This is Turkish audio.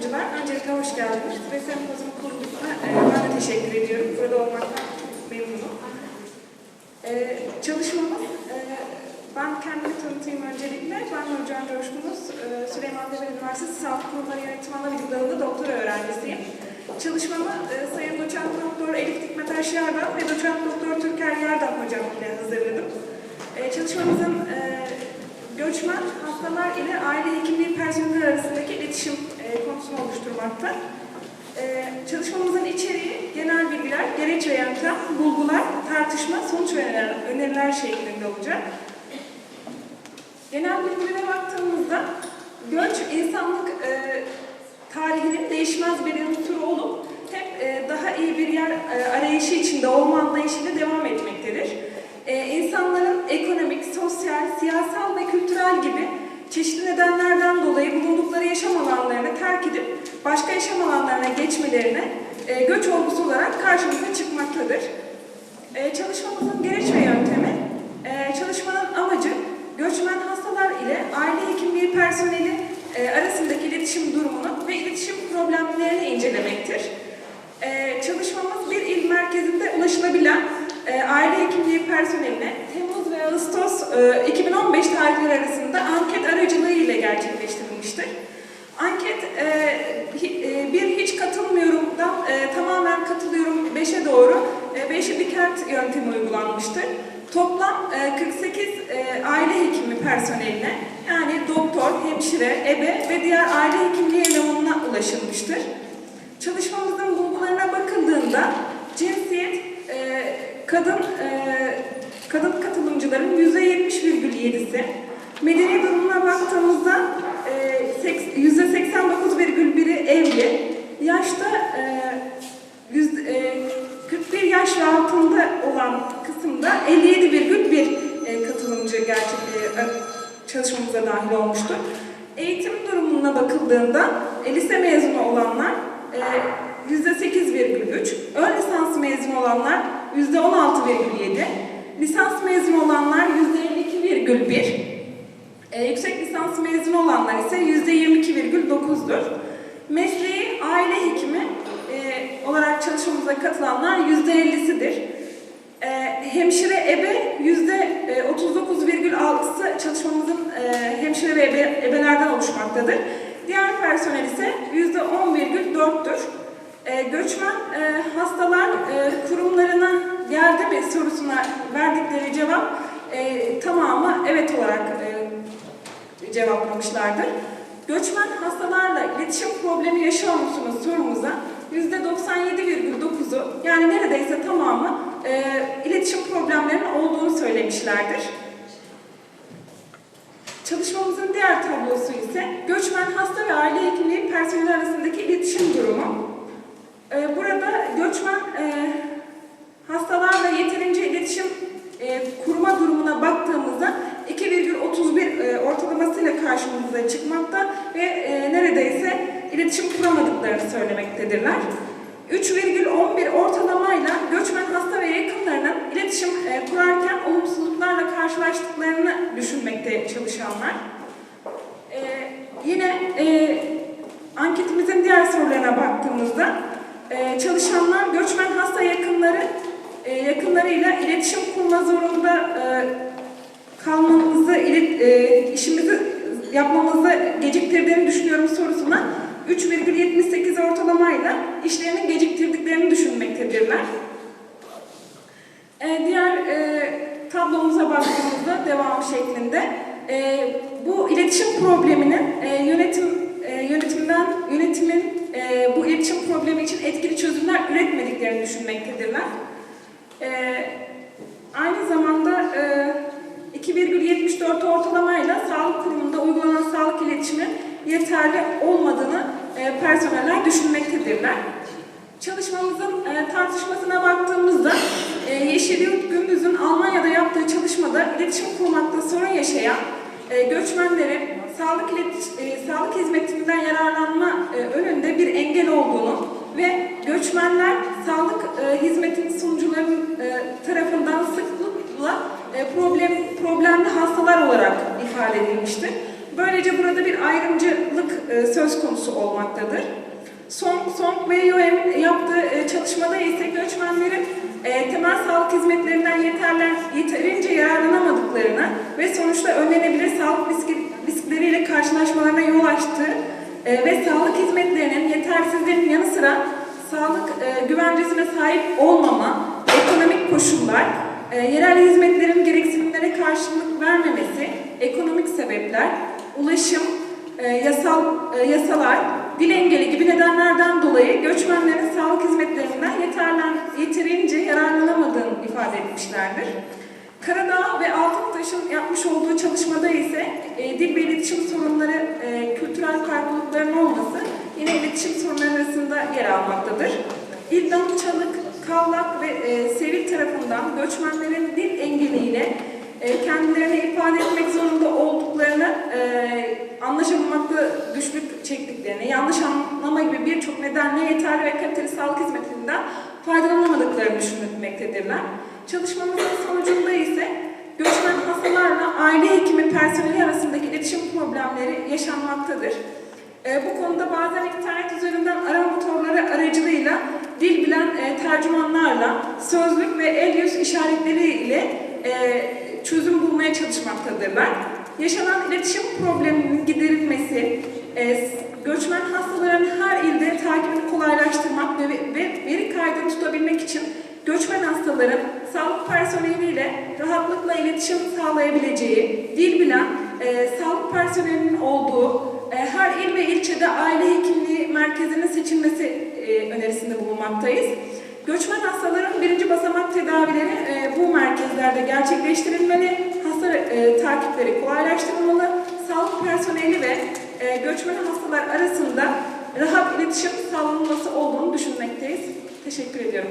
katılımcılar, öncelikle hoş geldiniz. Ve sempozum kuruluşuna e, ben de teşekkür ediyorum. Burada olmaktan çok memnunum. E, çalışmamız, e, ben kendimi tanıtayım öncelikle. Ben Nurcan Coşkunuz, e, Süleyman Demirel Üniversitesi Sağlık Kurumları Yönetim Anabilim Dalı'nda doktora öğrencisiyim. Çalışmamı e, Sayın Doçent Doktor Elif Dikmetaş Yardan ve Doçent Doktor Türker Yardan hocam ile hazırladım. E, çalışmamızın e, göçmen hastalar ile aile hekimliği personeli arasındaki iletişim e, konusunu oluşturmakta. E, çalışmamızın içeriği genel bilgiler, gereç ve yöntem, bulgular, tartışma, sonuç ve öneriler, öneriler şeklinde olacak. Genel bilgilere baktığımızda göç insanlık e, tarihinin değişmez bir unsuru olup hep e, daha iyi bir yer e, arayışı içinde olma anlayışıyla devam etmektedir. Kültürel gibi çeşitli nedenlerden dolayı bulundukları yaşam alanlarını terk edip başka yaşam alanlarına geçmelerine e, göç olgusu olarak karşımıza çıkmaktadır. E, çalışmamızın gereç ve yöntemi, e, çalışmanın amacı göçmen hastalar ile aile hekimliği personeli e, arasındaki iletişim durumunu ve iletişim problemlerini incelemektir. E, çalışmamız bir il merkezinde ulaşılabilen aile hekimliği personeline Temmuz ve Ağustos e, 2015 tarihleri arasında anket aracılığı ile gerçekleştirilmiştir. Anket e, e, bir hiç katılmıyorumdan e, tamamen katılıyorum 5'e doğru 5'e bir kent yöntemi uygulanmıştır. Toplam e, 48 e, aile hekimi personeline yani doktor, hemşire, ebe ve diğer aile hekimliği elemanına ulaşılmıştır. Çalışmamızın bulgularına bakıldığında cinsiyet e, kadın e, kadın katılımcıların %70,7'si, medeni durumuna baktığımızda e, seks- %89,1'i evli, yaşta e, yüz, e, 41 yaş ve altında olan kısımda 57,1 e, katılımcı gerçek e, çalışmamıza dahil olmuştur. Eğitim durumuna bakıldığında e, lise mezunu olanlar e, %8,3, ön lisans mezunu olanlar %16,7, lisans mezunu olanlar %52,1, e, yüksek lisans mezunu olanlar ise %22,9'dur. Mesleği aile hekimi e, olarak çalışmamıza katılanlar %50'sidir. E, hemşire ebe %39,6'sı çalışmamızın e, hemşire ve ebe, ebelerden oluşmaktadır. Diğer personel ise %10,4'tür. E, göçmen e, hastalar e, kurumlarına geldi mi sorusuna verdikleri cevap e, tamamı evet olarak e, cevaplamışlardır. Göçmen hastalarla iletişim problemi yaşıyor musunuz sorumuza %97,9'u yani neredeyse tamamı e, iletişim problemlerinin olduğunu söylemişlerdir. Çalışmamızın diğer tablosu ise göçmen hasta ve aile hekimliği personeli arasındaki iletişim durumu. E, burada göçmen e, hastalarla yeterince iletişim e, kurma durumuna baktığımızda 2,31 e, ortalamasıyla karşımıza çıkmakta ve e, neredeyse iletişim kuramadıklarını söylemektedirler. 3,11 ortalamayla göçmen hasta ve yakınlarının iletişim e, kurarken olumsuzluklarla karşılaştıklarını düşünmekte çalışanlar. E, yine e, anketimizin diğer sorularına baktığımızda e, çalışanlar göçmen hasta yakınları e, yakınlarıyla iletişim kurma zorunda e, kalmamızı, ilet- e, işimizi yapmamızı geciktirdiğini düşünüyorum sorusuna 3,78 ortalamayla işlerini geciktirdiklerini düşünmektedirler. E, diğer e, tablomuza baktığımızda devam şeklinde e, bu iletişim probleminin e, yönetim e, yönetimden yönetimin e, bu iletişim problemi için etkili çözümler üretmediklerini düşünmektedirler. E, aynı zamanda e, 2,74 ortalamayla sağlık kurumunda uygulanan sağlık iletişimi yeterli olmadığını e, personeller düşünmektedirler. Çalışmamızın e, tartışmasına baktığımızda e, Yeşil Yurt Gündüz'ün Almanya'da yaptığı çalışmada iletişim kurmakta sorun yaşayan e, göçmenlerin sağlık, e, sağlık hizmetinden yararlanma e, önünde bir engel olduğunu ve göçmenler sağlık e, hizmetinin sunucuların e, tarafından sıklıkla e, problem problemli hastalar olarak ifade edilmiştir. Böylece burada bir ayrımcılık e, söz konusu olmaktadır. Son, Song ve UM yaptığı e, çalışmada ise göçmenlerin e, temel sağlık hizmetlerinden yeterler, yeterince yararlanamadıklarını ve sonuçta önlenebilir sağlık riski, riskleriyle karşılaşmalarına yol açtığı ve sağlık hizmetlerinin yetersizliğinin yanı sıra sağlık güvencesine sahip olmama, ekonomik koşullar, yerel hizmetlerin gereksinimlere karşılık vermemesi, ekonomik sebepler, ulaşım, e, yasal e, yasalar, dil engeli gibi nedenlerden dolayı göçmenlerin sağlık hizmetlerinden yeterlen, yeterince yararlanamadığını ifade etmişlerdir. Karadağ ve Altıntaş'ın yapmış olduğu çalışmada ise e, dil ve iletişim sorunları, e, kültürel farklılıkların olması yine iletişim sorunları arasında yer almaktadır. İldam Çalık, Kavlak ve e, Sevil tarafından göçmenlerin dil engeliyle e, kendilerini ifade etmek zorunda olduklarını, e, anlaşılmakta güçlük çektiklerini, yanlış anlama gibi birçok nedenle yeterli ve kaliteli sağlık hizmetinden faydalanamadıklarını düşünülmektedirler. Çalışmamızın sonucunda ise göçmen hastalarla aile hekimi personeli arasındaki iletişim problemleri yaşanmaktadır. E, bu konuda bazen internet üzerinden arama motorları aracılığıyla dil bilen e, tercümanlarla sözlük ve el yüz işaretleri ile e, çözüm bulmaya çalışmaktadırlar. Yaşanan iletişim probleminin giderilmesi, e, göçmen hastaların her ilde takibini kolaylaştırmak ve, ve veri kaydını tutabilmek için göçmen hastaların sağlık personeliyle rahatlıkla iletişim sağlayabileceği, dil bilen e, sağlık personelinin olduğu e, her il ve ilçede aile hekimliği merkezinin seçilmesi e, önerisinde bulunmaktayız. Göçmen hastaların birinci basamak tedavileri e, bu merkezlerde gerçekleştirilmeli, hasta e, takipleri kolaylaştırılmalı, sağlık personeli ve e, göçmen hastalar arasında rahat iletişim sağlanması olduğunu düşünmekteyiz. Teşekkür ediyorum.